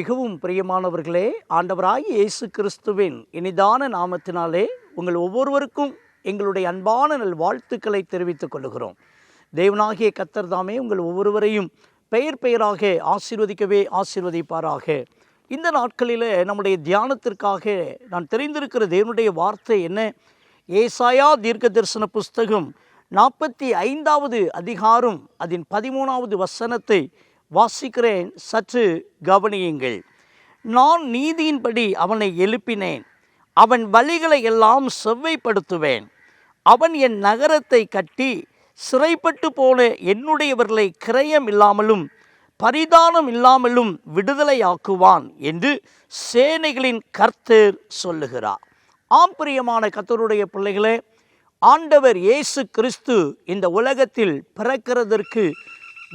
மிகவும் பிரியமானவர்களே ஆண்டவராய் இயேசு கிறிஸ்துவின் இனிதான நாமத்தினாலே உங்கள் ஒவ்வொருவருக்கும் எங்களுடைய அன்பான நல் வாழ்த்துக்களை தெரிவித்துக் கொள்கிறோம் தேவனாகிய கத்தர் தாமே உங்கள் ஒவ்வொருவரையும் பெயர் பெயராக ஆசீர்வதிக்கவே ஆசீர்வதிப்பாராக. இந்த நாட்களில் நம்முடைய தியானத்திற்காக நான் தெரிந்திருக்கிற தேவனுடைய வார்த்தை என்ன? ஏசாயா தீர்க்க தரிசன புஸ்தகம் நாற்பத்தி ஐந்தாவது அதிகாரம் அதன் பதிமூணாவது வசனத்தை வாசிக்கிறேன் சற்று கவனியுங்கள். நான் நீதியின்படி அவனை எழுப்பினேன். அவன் வழிகளை எல்லாம் செவ்வைப்படுத்துவேன். அவன் என் நகரத்தை கட்டி சிறைப்பட்டு போன என்னுடையவர்களை கிரயம் இல்லாமலும் பரிதானம் இல்லாமலும் விடுதலையாக்குவான் என்று சேனைகளின் கர்த்தர் சொல்லுகிறார். ஆம் பிரியமான கர்த்தருடைய பிள்ளைகளே ஆண்டவர் இயேசு கிறிஸ்து இந்த உலகத்தில் பிறக்கிறதற்கு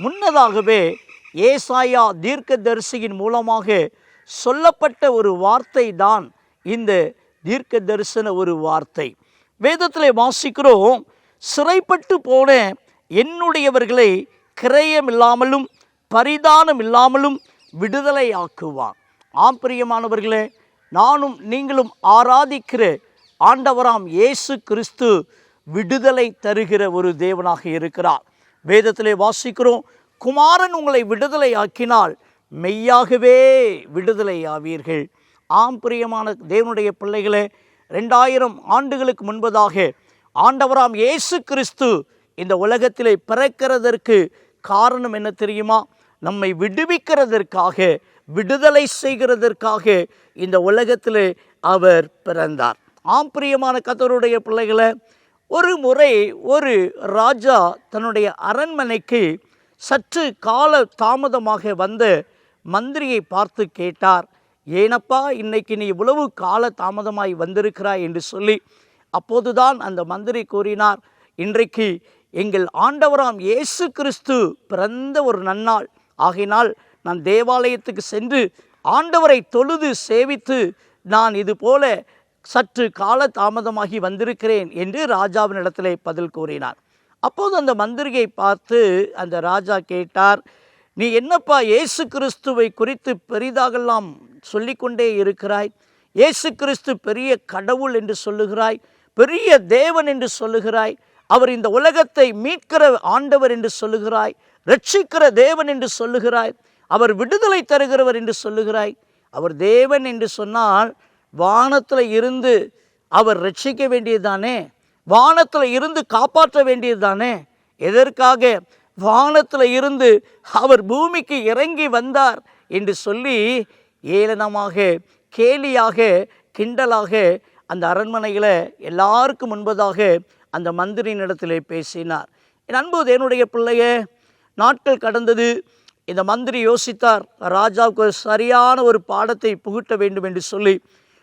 முன்னதாகவே ஏசாயா தீர்க்க தரிசியின் மூலமாக சொல்லப்பட்ட ஒரு வார்த்தை தான் இந்த தீர்க்க தரிசன ஒரு வார்த்தை. வேதத்தில் வாசிக்கிறோம் சிறைப்பட்டு போன என்னுடையவர்களை கிரயம் இல்லாமலும் பரிதானம் இல்லாமலும் விடுதலையாக்குவான். ஆம் பிரியமானவர்களே நானும் நீங்களும் ஆராதிக்கிற ஆண்டவராம் இயேசு கிறிஸ்து விடுதலை தருகிற ஒரு தேவனாக இருக்கிறார். வேதத்திலே வாசிக்கிறோம் குமாரன் உங்களை விடுதலை ஆக்கினால் மெய்யாகவே விடுதலை ஆவீர்கள் ஆம் பிரியமான தேவனுடைய பிள்ளைகளே ரெண்டாயிரம் ஆண்டுகளுக்கு முன்பதாக ஆண்டவராம் இயேசு கிறிஸ்து இந்த உலகத்திலே பிறக்கிறதற்கு காரணம் என்ன தெரியுமா? நம்மை விடுவிக்கிறதற்காக விடுதலை செய்கிறதற்காக இந்த உலகத்தில் அவர் பிறந்தார். ஆம் பிரியமான கத்தருடைய பிள்ளைகளை ஒரு முறை ஒரு ராஜா தன்னுடைய அரண்மனைக்கு சற்று கால தாமதமாக வந்த மந்திரியை பார்த்து கேட்டார் ஏனப்பா இன்னைக்கு நீ இவ்வளவு கால தாமதமாய் வந்திருக்கிறாய்? என்று சொல்லி அப்போதுதான் அந்த மந்திரி கூறினார் இன்றைக்கு எங்கள் ஆண்டவராம் இயேசு கிறிஸ்து பிறந்த ஒரு நன்னாள். ஆகையினால் நான் தேவாலயத்துக்கு சென்று ஆண்டவரை தொழுது சேவித்து நான் இது போல சற்று கால தாமதமாகி வந்திருக்கிறேன் என்று ராஜாவினிடத்திலே பதில் கூறினார். அப்போது அந்த மந்திரியை பார்த்து அந்த ராஜா கேட்டார் நீ என்னப்பா இயேசு கிறிஸ்துவை குறித்து பெரிதாகலாம் சொல்லிக்கொண்டே இருக்கிறாய்? இயேசு கிறிஸ்து பெரிய கடவுள் என்று சொல்லுகிறாய் பெரிய தேவன் என்று சொல்லுகிறாய் அவர் இந்த உலகத்தை மீட்கிற ஆண்டவர் என்று சொல்லுகிறாய் ரட்சிக்கிற தேவன் என்று சொல்லுகிறாய் அவர் விடுதலை தருகிறவர் என்று சொல்லுகிறாய். அவர் தேவன் என்று சொன்னால் வானத்தில் இருந்து அவர் ரட்சிக்க வேண்டியதுதானே? வானத்தில் இருந்து காப்பாற்ற வேண்டியது தானே? எதற்காக? வானத்தில் இருந்து அவர் பூமிக்கு இறங்கி வந்தார் என்று சொல்லி ஏளனமாக கேலியாக கிண்டலாக அந்த அரண்மனையில் எல்லாருக்கும் முன்பதாக அந்த மந்திரியின் இடத்திலே பேசினார். என் அன்பு என்னுடைய பிள்ளைய. நாட்கள் கடந்தது. இந்த மந்திரி யோசித்தார் ராஜாவுக்கு ஒரு சரியான ஒரு பாடத்தை புகுட்ட வேண்டும் என்று சொல்லி.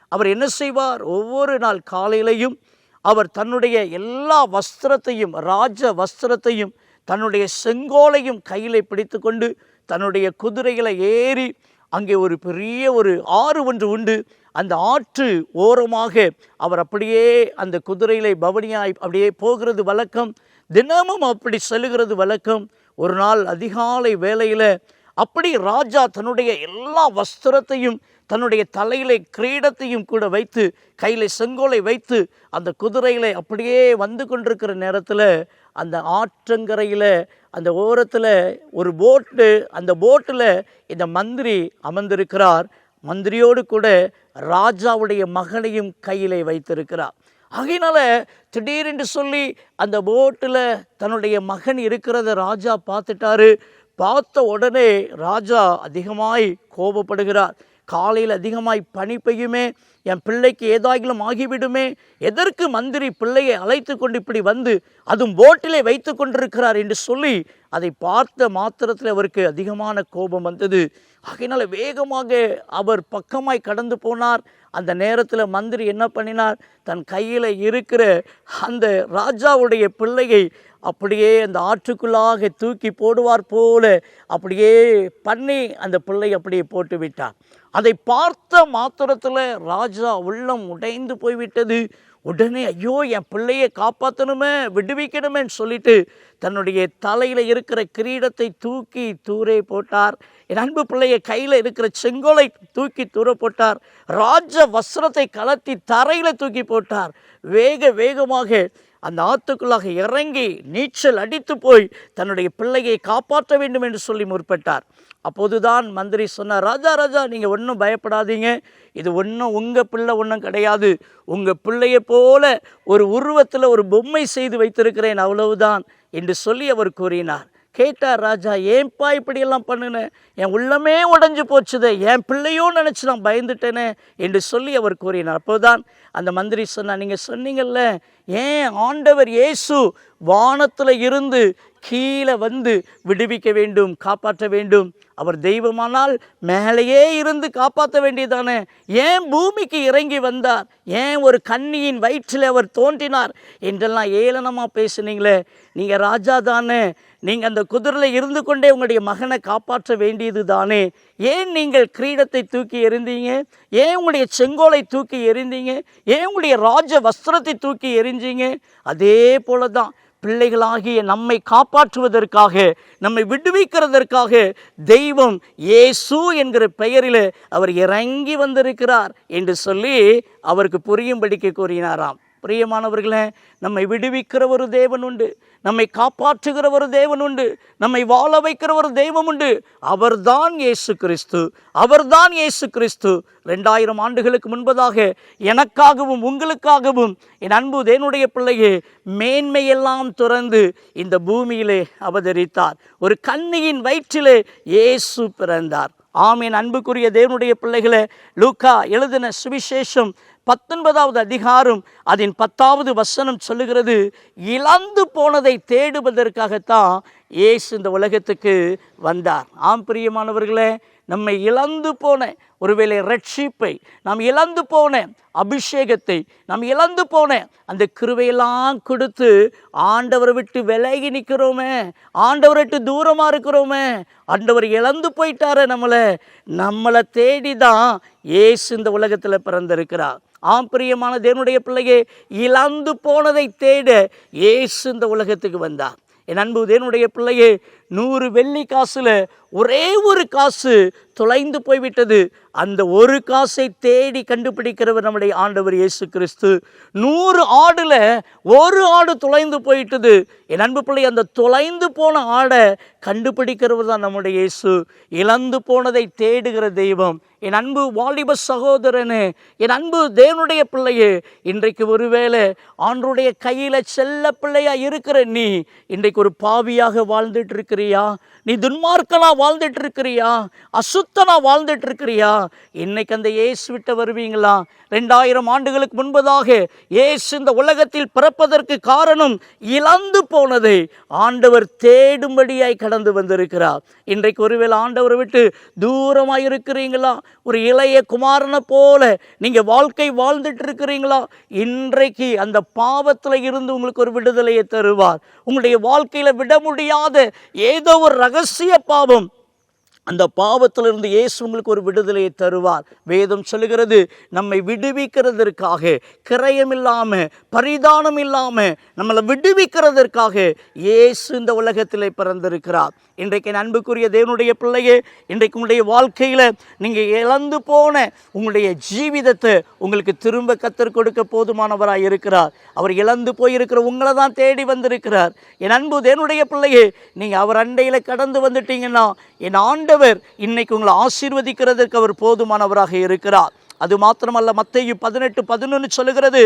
அவர் என்ன செய்வார்? ஒவ்வொரு நாள் காலையிலையும் அவர் தன்னுடைய எல்லா வஸ்திரத்தையும் ராஜ வஸ்திரத்தையும் தன்னுடைய செங்கோலையும் கையில் பிடித்து கொண்டு தன்னுடைய குதிரைகளை ஏறி அங்கே ஒரு பெரிய ஒரு ஆறு ஒன்று உண்டு. அந்த ஆற்று ஓரமாக அவர் அப்படியே அந்த குதிரையிலே பவனியாய் அப்படியே போகிறது வழக்கம். தினமும் அப்படி செல்கிறது வழக்கம். ஒரு நாள் அதிகாலை வேளையில் அப்படி ராஜா தன்னுடைய எல்லா வஸ்திரத்தையும் தன்னுடைய தலையிலே கிரீடத்தையும் கூட வைத்து கையில் செங்கோலை வைத்து அந்த குதிரையில் அப்படியே வந்து கொண்டிருக்கிற நேரத்தில் அந்த ஆற்றங்கரையில் அந்த ஓரத்தில் ஒரு போட்டு அந்த போட்டில் இந்த மந்திரி அமர்ந்திருக்கிறார். மந்திரியோடு கூட ராஜாவுடைய மகனையும் கையிலே வைத்திருக்கிறார். ஆகையினால திடீரென்று சொல்லி அந்த போட்டில் தன்னுடைய மகன் இருக்கிறத ராஜா பார்த்துட்டாரு. பார்த்த உடனே ராஜா அதிகமாய் கோபப்படுகிறார். காலையில் அதிகமாய் பனி பெய்யுமே என் பிள்ளைக்கு ஏதாகிலும் ஆகிவிடுமே எதற்கு மந்திரி பிள்ளையை அழைத்து கொண்டு இப்படி வந்து அதுவும் போட்டிலே வைத்து கொண்டிருக்கிறார் என்று சொல்லி அதை பார்த்த மாத்திரத்தில் அவருக்கு அதிகமான கோபம் வந்தது. ஆகையினால் வேகமாக அவர் பக்கமாய் கடந்து போனார். அந்த நேரத்தில் மந்திரி என்ன பண்ணினார்? தன் கையில் இருக்கிற அந்த ராஜாவுடைய பிள்ளையை அப்படியே அந்த ஆற்றுக்குள்ளாக தூக்கி போடுவார் போல அப்படியே பண்ணி அந்த பிள்ளை அப்படியே போட்டு விட்டார் அதை பார்த்த மாத்திரத்தில் ராஜா உள்ளம் உடைந்து போய்விட்டது. உடனே ஐயோ என் பிள்ளையை காப்பாற்றணுமே விடுவிக்கணுமேன்னு சொல்லிட்டு தன்னுடைய தலையில் இருக்கிற கிரீடத்தை தூக்கி தூரே போட்டார். என் அன்பு பிள்ளைய கையில் இருக்கிற செங்கோலை தூக்கி தூர போட்டார். ராஜ வஸ்திரத்தை கலத்தி தரையில் தூக்கி போட்டார். வேக வேகமாக அந்த ஆத்துக்குள்ளாக இறங்கி நீச்சல் அடித்து போய் தன்னுடைய பிள்ளையை காப்பாற்ற வேண்டும் என்று சொல்லி முற்பட்டார். அப்போதுதான் மந்திரி சொன்னார் ராஜா ராஜா நீங்கள் ஒன்றும் பயப்படாதீங்க. இது ஒன்றும் உங்கள் பிள்ளை ஒன்றும் கிடையாது. உங்கள் பிள்ளையை போல ஒரு உருவத்தில் ஒரு பொம்மை செய்து வைத்திருக்கிறேன் அவ்வளவுதான் என்று சொல்லி அவர் கூறினார். கேட்டார் ராஜா ஏன்பா இப்படியெல்லாம் பண்ணுனேன் என் உள்ளமே உடஞ்சி போச்சுதே. என் பிள்ளையோ நினச்சி நான் பயந்துட்டேனே என்று சொல்லி அவர் கூறினார். அப்போதான் அந்த மந்திரி சொன்னார் நீங்கள் சொன்னீங்கல்ல ஏன் ஆண்டவர் இயேசு வானத்தில் இருந்து கீழே வந்து விடுவிக்க வேண்டும் காப்பாற்ற வேண்டும். அவர் தெய்வமானால் மேலேயே இருந்து காப்பாற்ற வேண்டியதானே? ஏன் பூமிக்கு இறங்கி வந்தார்? ஏன் ஒரு கண்ணியின் வயிற்றில் அவர் தோன்றினார்? என்றெல்லாம் ஏளனமாக பேசுனீங்களே. நீங்கள் ராஜா தானே. நீங்கள் அந்த குதிரையில் இருந்து கொண்டே உங்களுடைய மகனை காப்பாற்ற வேண்டியது தானே. ஏன் நீங்கள் கிரீடத்தை தூக்கி எறிந்தீங்க? ஏன் உங்களுடைய செங்கோலை தூக்கி எறிந்தீங்க? ஏன் உங்களுடைய ராஜ வஸ்திரத்தை தூக்கி எறிஞ்சீங்க? அதே போல தான் பிள்ளைகளாகிய நம்மை காப்பாற்றுவதற்காக நம்மை விடுவிக்கிறதற்காக தெய்வம் இயேசு என்கிற பெயரில் அவர் இறங்கி வந்திருக்கிறார் என்று சொல்லி அவருக்கு புரியும்படிக்கு கூறினாராம். பிரியமானவர்களே நம்மை விடுவிக்கிற ஒரு தேவன் உண்டு. நம்மை காப்பாற்றுகிற ஒரு தேவன் உண்டு. நம்மை வாழ வைக்கிற ஒரு தெய்வம் உண்டு. அவர்தான் இயேசு கிறிஸ்து. அவர்தான் இயேசு கிறிஸ்து. ரெண்டாயிரம் ஆண்டுகளுக்கு முன்பதாக எனக்காகவும் உங்களுக்காகவும் என் அன்பு தேனுடைய பிள்ளையே மேன்மையெல்லாம் துறந்து இந்த பூமியிலே அவதரித்தார். ஒரு கண்ணியின் வயிற்றிலே இயேசு பிறந்தார். ஆமீன். அன்புக்குரிய தேவனுடைய பிள்ளைகளை லூக்கா எழுதின சுவிசேஷம் பத்தொன்பதாவது அதிகாரம் அதன் பத்தாவது வசனம் சொல்லுகிறது இழந்து போனதை தேடுவதற்காகத்தான் இயேசு இந்த உலகத்துக்கு வந்தார். ஆம் பிரியமானவர்களே நம்மை இழந்து போன ஒருவேளை ரட்சிப்பை நாம் இழந்து போன அபிஷேகத்தை நாம் இழந்து போன அந்த கிருவையெல்லாம் கொடுத்து ஆண்டவரை விட்டு விலகி நிற்கிறோமே ஆண்டவரை விட்டு தூரமாக இருக்கிறோமே ஆண்டவர் இழந்து போயிட்டார நம்மளை நம்மளை தேடி தான் ஏசு இந்த உலகத்தில் பிறந்திருக்கிறார். ஆம் பிரியமான தேவனுடைய பிள்ளையே இழந்து போனதை தேட ஏசு இந்த உலகத்துக்கு வந்தார். என் அன்பு தேவனுடைய பிள்ளையே நூறு வெள்ளி காசில் ஒரே ஒரு காசு தொலைந்து போய்விட்டது. அந்த ஒரு காசை தேடி கண்டுபிடிக்கிறவர் நம்முடைய ஆண்டவர் இயேசு கிறிஸ்து. நூறு ஆடில் ஒரு ஆடு தொலைந்து போயிட்டது என் அன்பு பிள்ளை அந்த தொலைந்து போன ஆடை கண்டுபிடிக்கிறவர் தான் நம்முடைய இயேசு. இழந்து போனதை தேடுகிற தெய்வம் என் அன்பு வாலிப சகோதரனு என் அன்பு தேவனுடைய பிள்ளையே இன்றைக்கு ஒருவேளை ஆண்டருடைய கையில் செல்ல பிள்ளையா இருக்கிற நீ இன்றைக்கு ஒரு பாவியாக வாழ்ந்துட்டு இருக்கிறியா நீ துன்மார்க்கனா வாழ்ந்துட்டு இருக்கிறியா அசுத்தனா வாழ்ந்துட்டு இருக்கிறியா இன்னைக்கு அந்த ஏசு விட்டு வருவீங்களா? ரெண்டாயிரம் ஆண்டுகளுக்கு முன்பதாக ஏசு இந்த உலகத்தில் பிறப்பதற்கு காரணம் இழந்து போனதை ஆண்டவர் தேடும்படியாய் கடந்து வந்திருக்கிறார். இன்றைக்கு ஒருவேளை ஆண்டவரை விட்டு தூரமாக இருக்கிறீங்களா ஒரு இளைய குமாரனை போல நீங்கள் வாழ்க்கை வாழ்ந்துட்டு இருக்கிறீங்களா இன்றைக்கு அந்த பாவத்தில் இருந்து உங்களுக்கு ஒரு விடுதலையை தருவார். உங்களுடைய வாழ்க்கையில் விட முடியாத ஏதோ ஒரு ரகசிய பாவம். அந்த பாவத்திலிருந்து இயேசு உங்களுக்கு ஒரு விடுதலையை தருவார். வேதம் சொல்லுகிறது நம்மை விடுவிக்கிறதற்காக கிரயம் இல்லாமல் பரிதானம் இல்லாமல் நம்மளை விடுவிக்கிறதற்காக இயேசு இந்த உலகத்திலே பிறந்திருக்கிறார். இன்றைக்கு என் அன்புக்குரிய தேவனுடைய பிள்ளையே இன்றைக்கு உங்களுடைய வாழ்க்கையில் நீங்கள் இழந்து போன உங்களுடைய ஜீவிதத்தை உங்களுக்கு திரும்ப கற்றுக் கொடுக்க போதுமானவராக இருக்கிறார். அவர் இழந்து போயிருக்கிற உங்களை தான் தேடி வந்திருக்கிறார். என் அன்பு தேவனுடைய பிள்ளையே நீங்கள் அவர் அண்டையில் கடந்து வந்துட்டீங்கன்னா என் ஆண்டவர் இன்னைக்கு உங்களை ஆசீர்வதிக்கிறதற்கு அவர் போதுமானவராக இருக்கிறார். அது மாத்திரமல்ல மத்தையும் பதினெட்டு பதினொன்று சொல்லுகிறது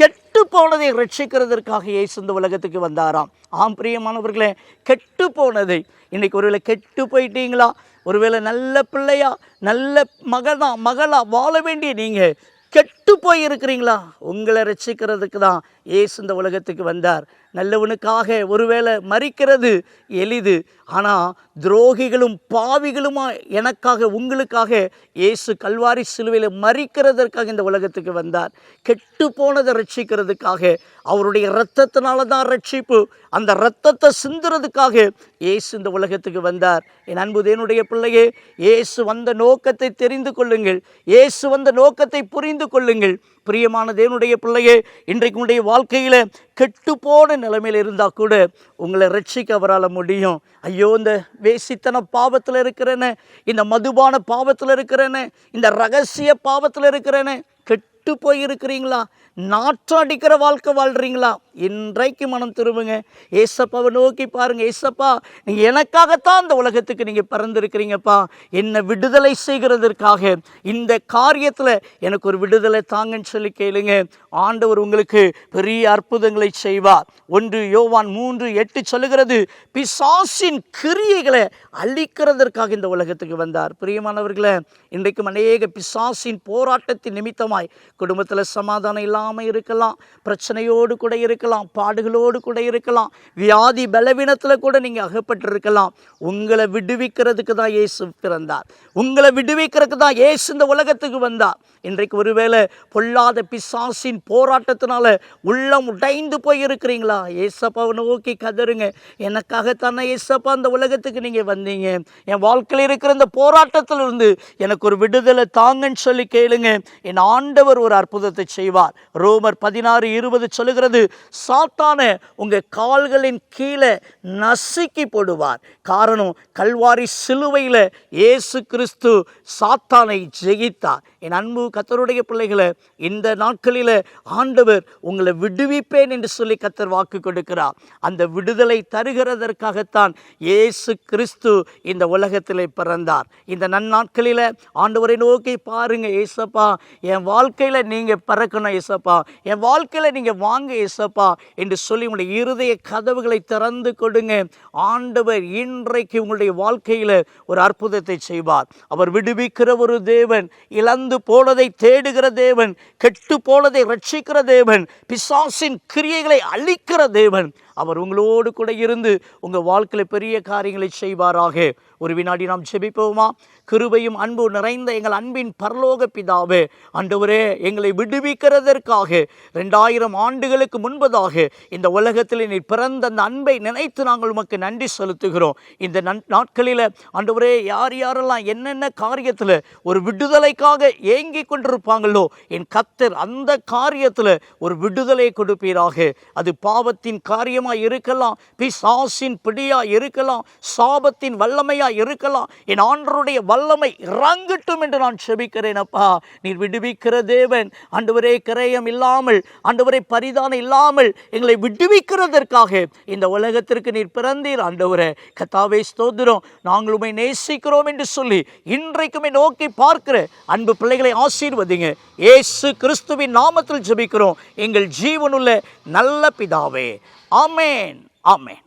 கெட்டு போனதை ரட்சிக்கிறதற்காக இயேசு இந்த உலகத்துக்கு வந்தாராம். ஆம் பிரியமானவர்களே கெட்டு போனதை இன்னைக்கு ஒருவேளை கெட்டு போயிட்டீங்களா? ஒருவேளை நல்ல பிள்ளையா நல்ல மகனா மகளா வாழ வேண்டிய நீங்கள் கெட்டு போய் இருக்கிறீங்களா உங்களை ரட்சிக்கிறதுக்கு தான் இயேசு இந்த உலகத்துக்கு வந்தார். நல்லவனுக்காக ஒருவேளை மறிக்கிறது எளிது ஆனால் துரோகிகளும் பாவிகளுமா எனக்காக உங்களுக்காக இயேசு கல்வாரி சிலுவையில் மறிக்கிறதற்காக இந்த உலகத்துக்கு வந்தார். கெட்டு போனதை ரட்சிக்கிறதுக்காக அவருடைய இரத்தத்தினால தான் ரட்சிப்பு அந்த இரத்தத்தை சிந்துறதுக்காக இயேசு இந்த உலகத்துக்கு வந்தார். என் அன்புதேனுடைய பிள்ளையே இயேசு வந்த நோக்கத்தை தெரிந்து கொள்ளுங்கள். இயேசு வந்த நோக்கத்தை புரிந்து கொள்ளுங்கள். பாருங்கள் பிரியமான தேவனுடைய பிள்ளையே இன்றைக்கு உடைய வாழ்க்கையில் கெட்டுப்போன நிலைமையில் இருந்தால் கூட உங்களை ரட்சிக்க அவரால் முடியும். ஐயோ இந்த வேசித்தன பாவத்தில் இருக்கிறேன்னு இந்த மதுபான பாவத்தில் இருக்கிறேன்னு இந்த ரகசிய பாவத்தில் இருக்கிறேன்னு கெட்டு போயிருக்கிறீங்களா? நாற்றம் அடிக்கிற வாழ்க்கை வாழ்கிறீங்களா இன்றைக்கு மனம் திரும்புங்க. ஏசப்பாவை நோக்கி பாருங்கள் ஏசப்பா நீங்கள் எனக்காகத்தான் இந்த உலகத்துக்கு நீங்கள் பிறந்திருக்கிறீங்கப்பா. என்னை விடுதலை செய்கிறதற்காக இந்த காரியத்தில் எனக்கு ஒரு விடுதலை தாங்கன்னு சொல்லி கேளுங்க. ஆண்டவர் உங்களுக்கு பெரிய அற்புதங்களை செய்வார். ஒன்று யோவான் மூன்று எட்டு சொல்லுகிறது பிசாசின் கிரியைகளை அழிக்கிறதற்காக இந்த உலகத்துக்கு வந்தார். பிரியமானவர்களை இன்றைக்கும் அநேக பிசாசின் போராட்டத்தின் நிமித்தமாய் குடும்பத்தில் சமாதானம் இல்லாமல் இருக்கலாம். பிரச்சனையோடு கூட இருக்கலாம். பாடுகளோடு கூட இருக்கலாம் வியாதி பலவீனத்தில் கூட நீங்கள் அகப்பட்டிருக்கலாம். உங்களை விடுவிக்கிறதுக்கு தான் இயேசு பிறந்தார். உங்களை விடுவிக்கிறதுக்கு தான் இயேசு இந்த உலகத்துக்கு வந்தார். இன்றைக்கு ஒருவேளை பொல்லாத பிசாசின் போராட்டத்தினால உள்ளம் உடைந்து போய் இருக்கிறீங்களா ஏசப்பாவை நோக்கி கதறுங்க. எனக்காகத்தானே ஏசப்பா இந்த உலகத்துக்கு நீங்கள் வந்தீங்க. என் வாழ்க்கையில் இருக்கிற இந்த போராட்டத்திலிருந்து எனக்கு ஒரு விடுதலை தாங்கன்னு சொல்லி கேளுங்க. என் ஆண்டவர் ஒரு அற்புதத்தை செய்வார். ரோமர் பதினாறு இருபது சொல்லுகிறது சாத்தான உங்கள் கால்களின் கீழே நசுக்கி போடுவார். காரணம் கல்வாரி சிலுவையில் இயேசு கிறிஸ்து சாத்தானை ஜெயித்தார். என் அன்பு கத்தருடைய பிள்ளைகளை இந்த நாட்களில் ஆண்டவர் உங்களை விடுவிப்பேன் என்று சொல்லி கத்தர் வாக்கு கொடுக்கிறார். அந்த விடுதலை தருகிறதற்காகத்தான் இயேசு கிறிஸ்து இந்த உலகத்தில் பிறந்தார். இந்த நன்னாட்களில் ஆண்டவரை நோக்கி பாருங்க ஏசப்பா என் வாழ்க்கையில் நீங்கள் பிறக்கணும் ஏசப்பா என் வாழ்க்கையில் நீங்கள் வாங்க ஏசப்பா என்று சொல்லி உங்களுடைய இருதய கதவுகளை திறந்து கொடுங்க. ஆண்டவர் இன்றைக்கு உங்களுடைய வாழ்க்கையில் ஒரு அற்புதத்தை செய்வார். அவர் விடுவிக்கிற ஒரு தேவன் இழந்த போனதை தேடுகிற தேவன் கெட்டு போனதை ரட்சிக்கிற தேவன் பிசாசின் கிரியைகளை அழிக்கிற தேவன். அவர் உங்களோடு கூட இருந்து உங்கள் வாழ்க்கையில் பெரிய காரியங்களை செய்வாராக. ஒரு வினாடி நாம் செபிப்போமா கிருபையும் அன்பு நிறைந்த எங்கள் அன்பின் பரலோக பிதாவே ஆண்டவரே எங்களை விடுவிக்கிறதற்காக ரெண்டாயிரம் ஆண்டுகளுக்கு முன்பதாக இந்த உலகத்தில் நீ பிறந்த அந்த அன்பை நினைத்து நாங்கள் உமக்கு நன்றி செலுத்துகிறோம். இந்த நன் நாட்களில் ஆண்டவரே யார் யாரெல்லாம் என்னென்ன காரியத்தில் ஒரு விடுதலைக்காக ஏங்கி கொண்டிருப்பாங்களோ என் கத்தர் அந்த காரியத்தில் ஒரு விடுதலை கொடுப்பீராக. அது பாவத்தின் காரியமாக இருக்கலாம் பிசாசின் பிடியாக இருக்கலாம் சாபத்தின் வல்லமையாக இருக்கலாம் என் ஆண்டருடைய வல்லமை இறங்கட்டும் என்று நான் செபிக்கிறேன் அப்பா. நீர் விடுவிக்கிற தேவன் அன்றுவரே கிரயம் இல்லாமல் அன்றுவரே பரிதானம் இல்லாமல் எங்களை விடுவிக்கிறதற்காக இந்த உலகத்திற்கு நீர் பிறந்தீர் ஆண்டவரே கத்தாவே ஸ்தோத்திரம். நாங்கள் உண்மை நேசிக்கிறோம் என்று சொல்லி இன்றைக்குமே நோக்கி பார்க்கிற அன்பு பிள்ளைகளை ஆசீர்வதிங்க. ஏசு கிறிஸ்துவின் நாமத்தில் ஜபிக்கிறோம். எங்கள் ஜீவனுள்ள நல்ல பிதாவே. ஆமேன். ஆமேன்.